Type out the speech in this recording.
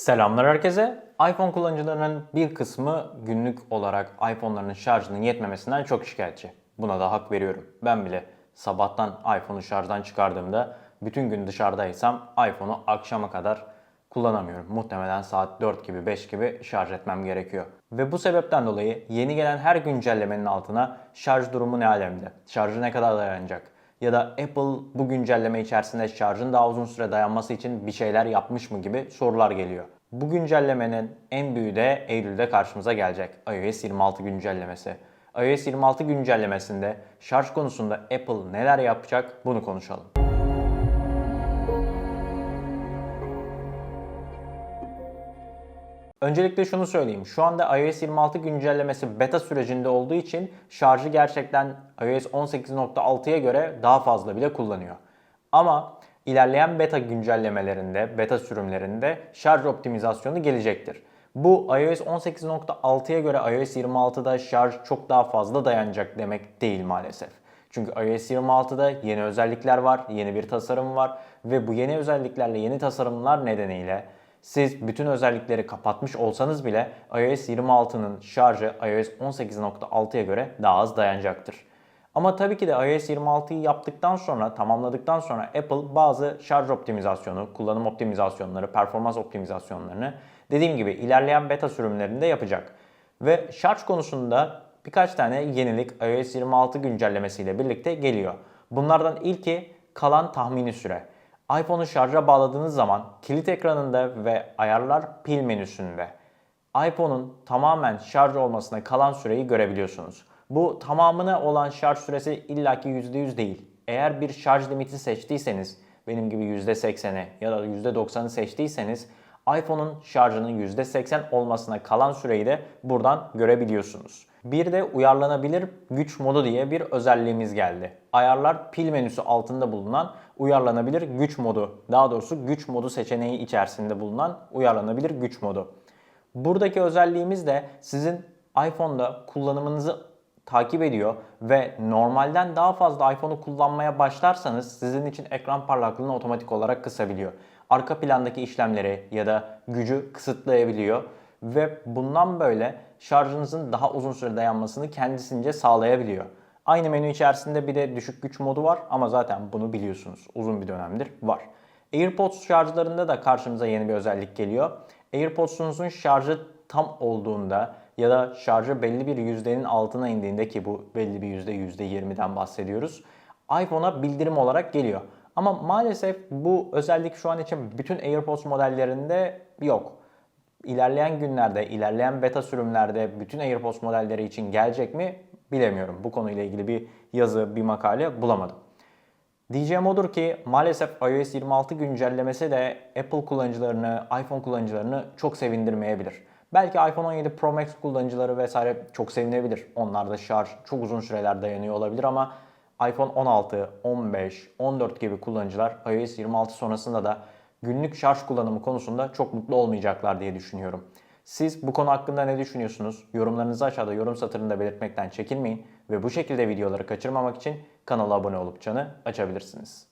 Selamlar herkese. iPhone kullanıcılarının bir kısmı günlük olarak iPhone'larının şarjının yetmemesinden çok şikayetçi. Buna da hak veriyorum. Ben bile sabahtan iPhone'u şarjdan çıkardığımda bütün gün dışarıdaysam iPhone'u akşama kadar kullanamıyorum. Muhtemelen saat 4 gibi 5 gibi şarj etmem gerekiyor. Ve bu sebepten dolayı yeni gelen her güncellemenin altına şarj durumu ne alemde? Şarjı ne kadar dayanacak? Ya da Apple bu güncelleme içerisinde şarjın daha uzun süre dayanması için bir şeyler yapmış mı gibi sorular geliyor. Bu güncellemenin en büyüğü de Eylül'de karşımıza gelecek. iOS 26 güncellemesi. iOS 26 güncellemesinde şarj konusunda Apple neler yapacak bunu konuşalım. Öncelikle şunu söyleyeyim. Şu anda iOS 26 güncellemesi beta sürecinde olduğu için şarjı gerçekten iOS 18.6'ya göre daha fazla bile kullanıyor. Ama ilerleyen beta güncellemelerinde, beta sürümlerinde şarj optimizasyonu gelecektir. Bu iOS 18.6'ya göre iOS 26'da şarj çok daha fazla dayanacak demek değil maalesef. Çünkü iOS 26'da yeni özellikler var, yeni bir tasarım var ve bu yeni özelliklerle yeni tasarımlar nedeniyle siz bütün özellikleri kapatmış olsanız bile iOS 26'nın şarjı iOS 18.6'ya göre daha az dayanacaktır. Ama tabii ki de iOS 26'yı yaptıktan sonra, tamamladıktan sonra Apple bazı şarj optimizasyonu, kullanım optimizasyonları, performans optimizasyonlarını dediğim gibi ilerleyen beta sürümlerinde yapacak. Ve şarj konusunda birkaç tane yenilik iOS 26 güncellemesiyle birlikte geliyor. Bunlardan ilki kalan tahmini süre iPhone'u şarja bağladığınız zaman kilit ekranında ve ayarlar pil menüsünde iPhone'un tamamen şarj olmasına kalan süreyi görebiliyorsunuz. Bu tamamına olan şarj süresi illaki %100 değil. Eğer bir şarj limiti seçtiyseniz, benim gibi %80'i ya da %90'ı seçtiyseniz iPhone'un şarjının %80 olmasına kalan süreyi de buradan görebiliyorsunuz. Bir de uyarlanabilir güç modu diye bir özelliğimiz geldi. Ayarlar pil menüsü altında bulunan uyarlanabilir güç modu. Daha doğrusu güç modu seçeneği içerisinde bulunan uyarlanabilir güç modu. Buradaki özelliğimiz de sizin iPhone'da kullanımınızı takip ediyor ve normalden daha fazla iPhone'u kullanmaya başlarsanız sizin için ekran parlaklığını otomatik olarak kısabiliyor. Arka plandaki işlemleri ya da gücü kısıtlayabiliyor ve bundan böyle şarjınızın daha uzun süre dayanmasını kendisince sağlayabiliyor. Aynı menü içerisinde bir de düşük güç modu var ama zaten bunu biliyorsunuz. Uzun bir dönemdir var. AirPods şarjlarında da karşımıza yeni bir özellik geliyor. AirPods'unuzun şarjı tam olduğunda ya da şarjı belli bir yüzdenin altına indiğinde ki bu belli bir yüzde yüzde 20'den bahsediyoruz. iPhone'a bildirim olarak geliyor. Ama maalesef bu özellik şu an için bütün AirPods modellerinde yok. İlerleyen günlerde, ilerleyen beta sürümlerde bütün AirPods modelleri için gelecek mi bilemiyorum. Bu konuyla ilgili bir yazı, bir makale bulamadım. Diyeceğim odur ki maalesef iOS 26 güncellemesi de Apple kullanıcılarını, iPhone kullanıcılarını çok sevindirmeyebilir. Belki iPhone 17 Pro Max kullanıcıları vesaire çok sevinebilir. Onlarda şarj çok uzun süreler dayanıyor olabilir ama iPhone 16, 15, 14 gibi kullanıcılar iOS 26 sonrasında da günlük şarj kullanımı konusunda çok mutlu olmayacaklar diye düşünüyorum. Siz bu konu hakkında ne düşünüyorsunuz? Yorumlarınızı aşağıda yorum satırında belirtmekten çekinmeyin ve bu şekilde videoları kaçırmamak için kanala abone olup çanı açabilirsiniz.